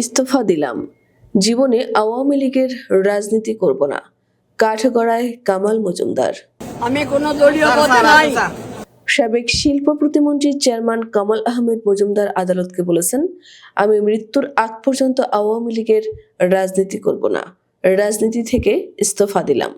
ইস্তফা দিলাম। জীবনে আওয়ামী লীগের রাজনীতি করব না। কাঠগড়ায় কামাল মজুমদার। আমি কোনো দলীয় পদে নাই। সাবেক শিল্প প্রতিমন্ত্রীর চেয়ারম্যান কামাল আহমেদ মজুমদার আদালতকে বলেছেন আমি মৃত্যুর আগ পর্যন্ত আওয়ামী লীগের রাজনীতি করব না। রাজনীতি থেকে ইস্তফা দিলাম।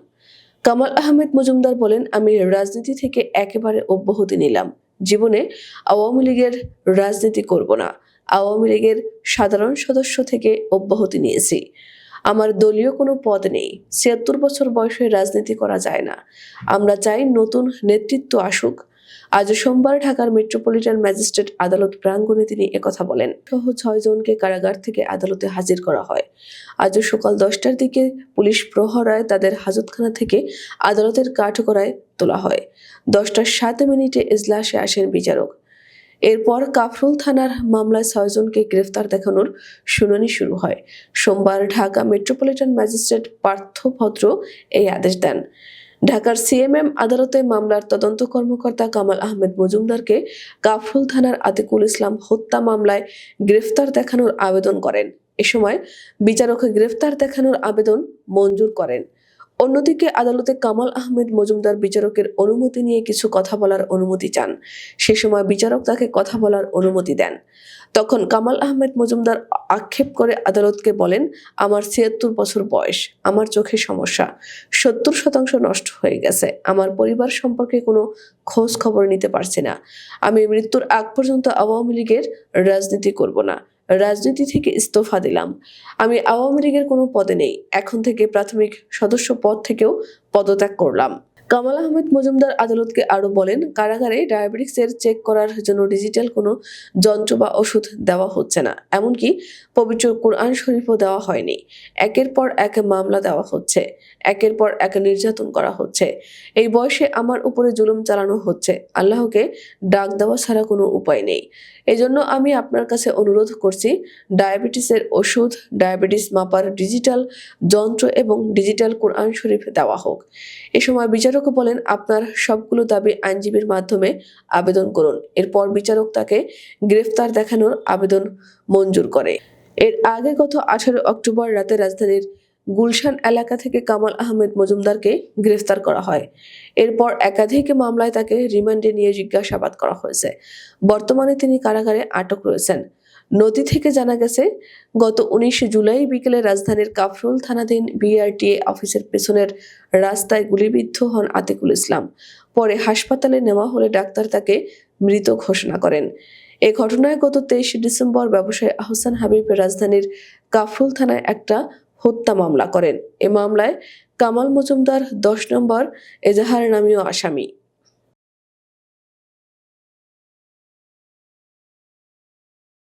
কামাল আহমেদ মজুমদার বলেন আমি রাজনীতি থেকে একেবারে অব্যাহতি নিলাম। জীবনে আওয়ামী লীগের রাজনীতি করব না। আওয়ামী লীগের সাধারণ সদস্য থেকে অব্যাহতি নিয়েছি। আমার দলীয় কোনো পদ নেই। ছিয়াত্তর বছর বয়সে রাজনীতি করা যায় না। আমরা চাই নতুন নেতৃত্ব আসুক। আজ সোমবার ঢাকার মেট্রোপলিটন ম্যাজিস্ট্রেট আদালত প্রাঙ্গণে তিনি একথা বলেন, সহ ছয় জনকে কারাগার থেকে আদালতে হাজির করা হয়। আজ সকাল দশটার দিকে পুলিশ প্রহরায় তাদের হাজতখানা থেকে আদালতের কাঠগড়ায় তোলা হয়। দশটার সাত মিনিটে এজলাসে আসেন বিচারক। এরপর কাফরুল থানার মামলায় ছয়জনকে গ্রেফতার দেখানোর শুনানি শুরু হয়। সোমবার ঢাকা মেট্রোপলিটন ম্যাজিস্ট্রেট পার্থ ভদ্র এই আদেশ দেন। ঢাকার সিএমএম আদালতে মামলার তদন্ত কর্মকর্তা কামাল আহমেদ মজুমদারকে কাফরুল থানার আতিকুল ইসলাম হত্যা মামলায় গ্রেফতার দেখানোর আবেদন করেন। এ সময় বিচারক গ্রেফতার দেখানোর আবেদন মঞ্জুর করেন। অন্যদিকে আদালতে কামাল আহমেদ মজুমদার বিচারকের অনুমতি নিয়ে কিছু কথা বলার অনুমতি চান। সে সময় বিচারক তাকে কথা বলার অনুমতি দেন। তখন কামাল আহমেদ মজুমদার আক্ষেপ করে আদালতকে বলেন, আমার ছিয়াত্তর বছর বয়স, আমার চোখে সমস্যা, সত্তর শতাংশ নষ্ট হয়ে গেছে, আমার পরিবার সম্পর্কে কোনো খোঁজ খবর নিতে পারছি না, আমি মৃত্যুর আগ পর্যন্ত আওয়ামী লীগের রাজনীতি করব না রাজনীতি থেকে ইস্তফা দিলাম। আমি আওয়ামী লীগের কোনো পদে নেই। এখন থেকে প্রাথমিক সদস্য পদ থেকেও পদত্যাগ করলাম। কামাল আহমেদ মজুমদার আদালতকে আরও বলেন, কারাগারে ডায়াবেটিক্সের চেক করার জন্য ডিজিটাল কোনো যন্ত্র বা ওষুধ দেওয়া হচ্ছে না। এমনকি পবিত্র কোরআন শরীফও দেওয়া হয়নি। একের পর এক মামলা দেওয়া হচ্ছে। একের পর এক নির্যাতন করা হচ্ছে। এই বয়সে আমার উপরে জুলুম চালানো হচ্ছে। আল্লাহকে ডাক দেওয়া ছাড়া কোনো উপায় নেই। এজন্য আমি আপনার কাছে অনুরোধ করছি, ডায়াবেটিসের ওষুধ, ডায়াবেটিস মাপার ডিজিটাল যন্ত্র এবং ডিজিটাল কোরআন শরীফ দেওয়া হোক। এ সময় বিচারক বলেন, আপনার সবগুলো দাবি আইনজীবীর মাধ্যমে আবেদন করুন। এরপর বিচারক তাকে গ্রেফতার দেখানোর আবেদন মঞ্জুর করে। এর আগে গত আঠারো অক্টোবর রাতে রাজধানীর গুলশান এলাকা থেকে কামাল আহমেদ মজুমদারকে গ্রেফতার করা হয়। এরপর একাধিক মামলায় তাকে রিমান্ডে নিয়ে জিজ্ঞাসাবাদ করা হয়েছে। বর্তমানে তিনি কারাগারে আটক রয়েছেন। নদী থেকে জানা গেছে, গত উনিশে জুলাই বিকেলে রাজধানীর কাফরুল থানাধীন বিআরটিএ অফিসের পেছনের রাস্তায় গুলিবিদ্ধ হন আতিকুল ইসলাম। পরে হাসপাতালে নেওয়া হলে ডাক্তার তাকে মৃত ঘোষণা করেন। এ ঘটনায় গত তেইশে ডিসেম্বর ব্যবসায়ী আহসান হাবিব রাজধানীর কাফরুল থানায় একটা হত্যা মামলা করেন। এ মামলায় কামাল মজুমদার দশ নম্বর, এজাহার নামীয় আসামি।